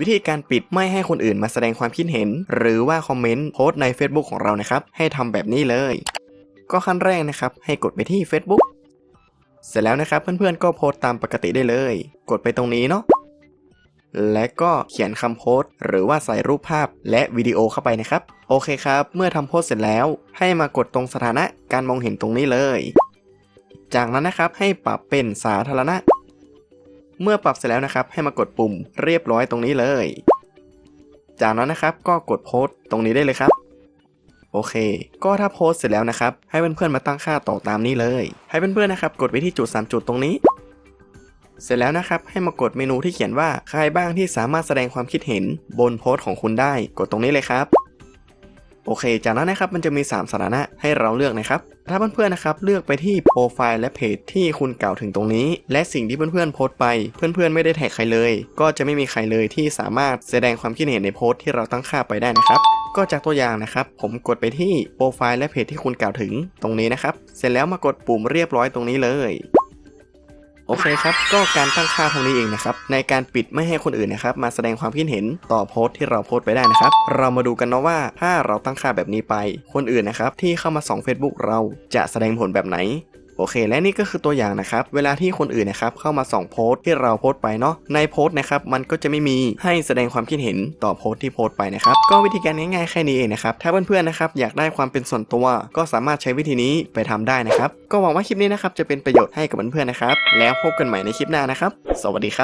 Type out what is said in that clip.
วิธีการปิดไม่ให้คนอื่นมาแสดงความคิดเห็น หรือว่าคอมเมนต์โพสต์ใน Facebook ของเรานะครับ ให้ทำแบบนี้เลย ก็ขั้นแรกนะครับ ให้กดไปที่ Facebook เสร็จแล้วนะครับ เพื่อนๆก็โพสต์ตามปกติได้เลย กดไปตรงนี้เนาะและก็เขียนคำโพสต์ หรือว่าใส่รูปภาพและวิดีโอเข้าไปนะครับ โอเคครับ เมื่อทำโพสต์เสร็จแล้ว ให้มากดตรงสถานะการมองเห็นตรงนี้เลย จากนั้นนะครับให้ปรับเป็นสาธารณะ เมื่อปรับเสร็จแล้วนะครับ ให้มากดปุ่มเรียบร้อยตรงนี้เลย จากนั้นนะครับก็กดโพสต์ตรงนี้ได้เลยครับ โอเค ก็ถ้าโพสต์เสร็จแล้วนะครับ ให้เพื่อนๆมาตั้งค่าต่อตามนี้เลย ให้เพื่อนๆนะครับ กดไปที่จุด 3 จุดตรงนี้ เสร็จแล้วนะครับ ให้มากดเมนูที่เขียนว่าใครบ้างที่สามารถแสดงความคิดเห็นบนโพสต์ของคุณได้ กดตรงนี้เลยครับ โอเค จากนั้นนะครับมันจะมี 3 สถานะให้เราเลือกนะครับ ถ้าเพื่อนๆนะครับเลือกไปที่โปรไฟล์และเพจที่คุณกล่าวถึงตรงนี้ และสิ่งที่เพื่อนๆโพสต์ไป เพื่อนๆไม่ได้แท็กใครเลย ก็จะไม่มีใครเลยที่สามารถแสดงความคิดเห็นในโพสต์ที่เราตั้งค่าไปได้นะครับ ก็จากตัวอย่างนะครับ ผมกดไปที่โปรไฟล์และเพจที่คุณกล่าวถึงตรงนี้นะครับ เสร็จแล้วมากดปุ่มเรียบร้อยตรงนี้เลย โอเคครับ ก็การตั้งค่าตรงนี้เองนะครับ ในการปิดไม่ให้คนอื่นนะครับ มาแสดงความคิดเห็นต่อโพสต์ที่เราโพสต์ไปได้นะครับ เรามาดูกันนะว่าถ้าเราตั้งค่าแบบนี้ไป คนอื่นนะครับที่เข้ามาส่อง Facebook เราจะแสดงผลแบบไหน โอเค และนี่ก็คือตัวอย่างนะครับเวลาที่คนอื่นนะครับเข้ามาส่องโพสต์ที่เราโพสต์ไปเนาะในโพสต์นะครับมันก็จะไม่มีให้แสดงความคิดเห็นต่อโพสต์ที่โพสต์ไปนะครับก็วิธีการง่ายๆแค่นี้เองนะครับถ้าเพื่อนๆนะครับอยากได้ความเป็นส่วนตัวก็สามารถใช้วิธีนี้ไปทำได้นะครับก็หวังว่าคลิปนี้นะครับจะเป็นประโยชน์ให้กับเพื่อนๆนะครับแล้วพบกันใหม่ในคลิปหน้านะครับ สวัสดีครับ